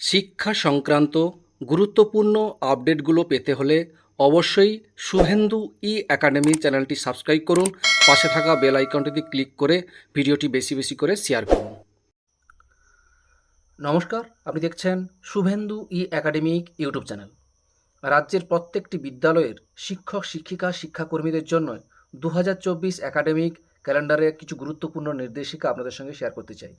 শিক্ষা সংক্রান্ত গুরুত্বপূর্ণ আপডেটগুলো পেতে হলে অবশ্যই শুভেন্দু ই একাডেমি চ্যানেলটি সাবস্ক্রাইব করুন। পাশে থাকা বেল আইকনটিতে ক্লিক করে ভিডিওটি বেশি বেশি করে শেয়ার করুন। নমস্কার, আপনি দেখছেন Shuvendu E academic YouTube channel. রাজ্যের প্রত্যেকটি বিদ্যালয়ের শিক্ষক, শিক্ষিকা, শিক্ষাকর্মীদের জন্য দু হাজার চব্বিশ একাডেমিক ক্যালেন্ডারে কিছু গুরুত্বপূর্ণ নির্দেশিকা আপনাদের সঙ্গে শেয়ার করতে চাই।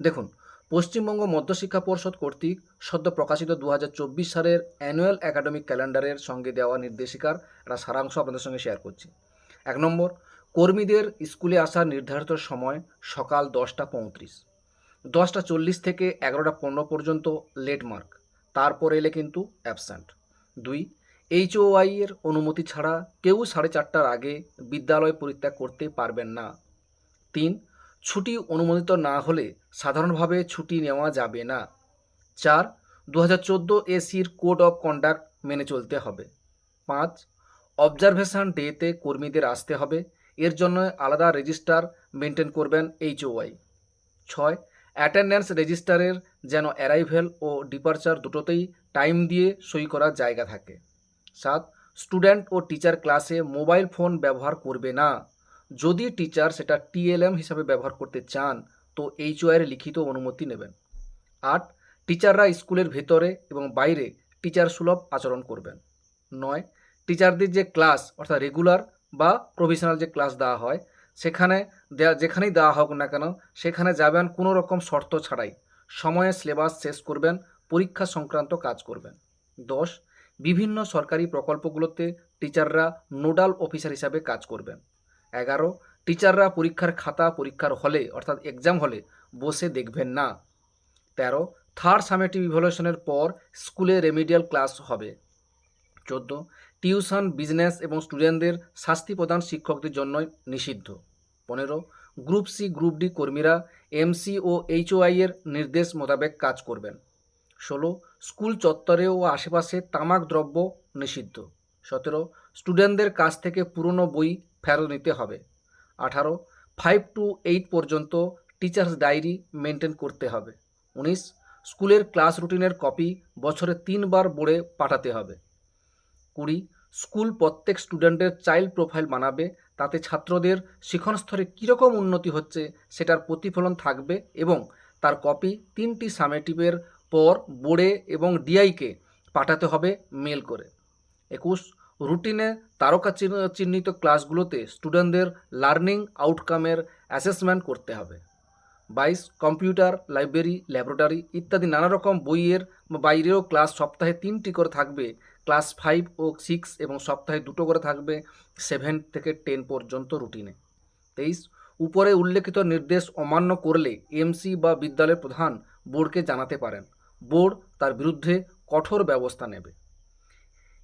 দেখুন পশ্চিমবঙ্গ মধ্যশিক্ষা পর্ষদ কর্তৃক সদ্য প্রকাশিত দু হাজার চব্বিশ সালের অ্যানুয়াল একাডেমিক ক্যালেন্ডারের সঙ্গে দেওয়া নির্দেশিকার একটা সারাংশ আপনাদের সঙ্গে শেয়ার করছি। এক নম্বর, কর্মীদের স্কুলে আসার নির্ধারিত সময় সকাল দশটা পঁয়ত্রিশ। দশটা চল্লিশ থেকে এগারোটা পনেরো পর্যন্ত লেট মার্ক তারপর এলে কিন্তু অ্যাবসেন্ট দুই এইচওআই এর অনুমতি ছাড়া কেউ সাড়ে চারটার আগে বিদ্যালয় পরিত্যাগ করতে পারবেন না। তিন ছুটি অনুমোদিত না হলে সাধারণভাবে ছুটি নেওয়া যাবে না। চার দু হাজার চোদ্দ এসির কোড অফ কন্ডাক্ট মেনে চলতে হবে। পাঁচ, অবজারভেশন ডেতে কর্মীদের আসতে হবে। এর জন্য আলাদা রেজিস্টার মেনটেন করবেন এইচওআই ছয়, অ্যাটেন্ডেন্স রেজিস্টারের যেন অ্যারাইভেল ও ডিপারচার দুটোতেই টাইম দিয়ে সই করার জায়গা থাকে। সাত, স্টুডেন্ট ও টিচার ক্লাসে মোবাইল ফোন ব্যবহার করবে না। যদি টিচার সেটা টিএলএম হিসাবে ব্যবহার করতে চান, তো এইচওআইয়ের লিখিত অনুমতি নেবেন। আট টিচাররা স্কুলের ভেতরে এবং বাইরে টিচার সুলভ আচরণ করবেন। নয় টিচারদের যে ক্লাস অর্থাৎ রেগুলার বা প্রফেশনাল যে ক্লাস দেওয়া হয়, সেখানে যেখানেই দেওয়া হোক না কেন, সেখানে যাবেন কোনো রকম শর্ত ছাড়াই। সময়ে সিলেবাস শেষ করবেন, পরীক্ষা সংক্রান্ত কাজ করবেন। দশ, বিভিন্ন সরকারি প্রকল্পগুলোতে টিচাররা নোডাল অফিসার হিসাবে কাজ করবেন। এগারো টিচাররা পরীক্ষার খাতা পরীক্ষার হলে, অর্থাৎ এক্সাম হলে বসে দেখবেন না। তেরো থার্ড সামেটিভ ইভ্যালুয়েশনের পর স্কুলে রেমিডিয়াল ক্লাস হবে। চোদ্দ টিউশন বিজনেস এবং স্টুডেন্টদের শাস্তি প্রদান শিক্ষকদের জন্য নিষিদ্ধ। পনেরো গ্রুপ সি গ্রুপ ডি কর্মীরা এমসি ও এইচওআই এর নির্দেশ মোতাবেক কাজ করবেন। ষোলো স্কুল চত্বরে ও আশেপাশে তামাক দ্রব্য নিষিদ্ধ। সতেরো স্টুডেন্টদের কাছ থেকে পুরনো বই ফেরত নিতে হবে। আঠারো ফাইভ টু এইট পর্যন্ত টিচার্স ডায়েরি মেনটেন করতে হবে। উনিশ, স্কুলের ক্লাস রুটিনের কপি বছরে তিনবার বোর্ডে পাঠাতে হবে। কুড়ি, স্কুল প্রত্যেক স্টুডেন্টের চাইল্ড প্রোফাইল বানাবে, তাতে ছাত্রদের শিখন স্তরে কীরকম উন্নতি হচ্ছে সেটার প্রতিফলন থাকবে এবং তার কপি তিনটি সামেটিভের পর বোর্ডে এবং ডিআইকে পাঠাতে হবে মেল করে। একুশ, রুটিনে তারকা চিহ্ন- চিহ্নিত ক্লাসগুলোতে স্টুডেন্টদের লার্নিং আউটকামের অ্যাসেসমেন্ট করতে হবে। বাইশ, কম্পিউটার, লাইব্রেরি, ল্যাবরেটরি ইত্যাদি নানা রকম বইয়ের বাইরেও ক্লাস সপ্তাহে তিনটি করে থাকবে। ক্লাস ফাইভ ও সিক্স এবং সপ্তাহে দুটো করে থাকবে সেভেন থেকে টেন পর্যন্ত রুটিনে। তেইশ, উপরে উল্লেখিত নির্দেশ অমান্য করলে এমসি বা বিদ্যালয়ের প্রধান বোর্ডকে জানাতে পারেন। বোর্ড তার বিরুদ্ধে কঠোর ব্যবস্থা নেবে।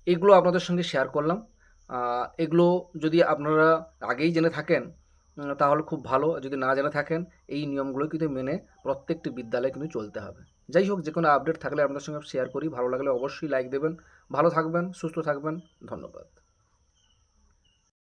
এগুলো আপনাদের সঙ্গে শেয়ার করলাম। এগুলো যদি আপনারা আগেই জেনে থাকেন তাহলে খুব ভালো। যদি না জেনে থাকেন, এই নিয়মগুলো কিন্তু মেনে প্রত্যেকটি বিদ্যালয়ে কিন্তু চলতে হবে। যাই হোক, যে কোনো আপডেট থাকলে আপনাদের সঙ্গে শেয়ার করি। ভালো লাগলে অবশ্যই লাইক দেবেন। ভালো থাকবেন, সুস্থ থাকবেন। ধন্যবাদ।